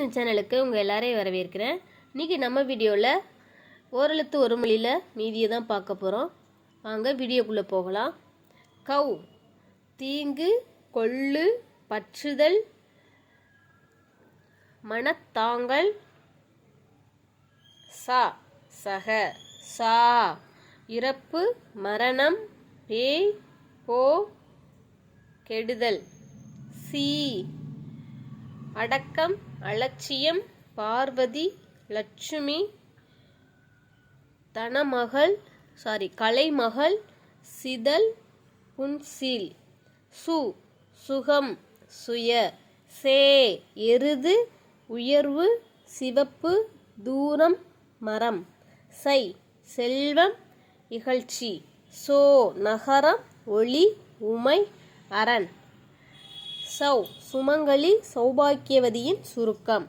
இந்த சேனலுக்கு உங்கள் எல்லாரையும் வரவேற்கிறேன். இன்றைக்கி நம்ம வீடியோவில் ஓரெழுத்து ஒரு மொழியில் மீதியை தான் பார்க்க போகிறோம் வாங்க வீடியோக்குள்ளே போகலாம். கவ் தீங்கு கொள்ளு பற்றுதல் மனத்தாங்கல் சா சக சா இறப்பு மரணம் பேய் போ கெடுதல் சி அடக்கம் அலட்சியம் பார்வதி லட்சுமி தனமகள் சாரி கலைமகள் சிதல் புன்சீல் சு சுகம் சுய சே எருது உயர்வு சிவப்பு தூரம் மரம் சை செல்வம் இகழ்ச்சி சோ நகரம் ஒளி உமை அரண். சௌ சுமங்கலி சௌபாக்கியவதியின் சுருக்கம்.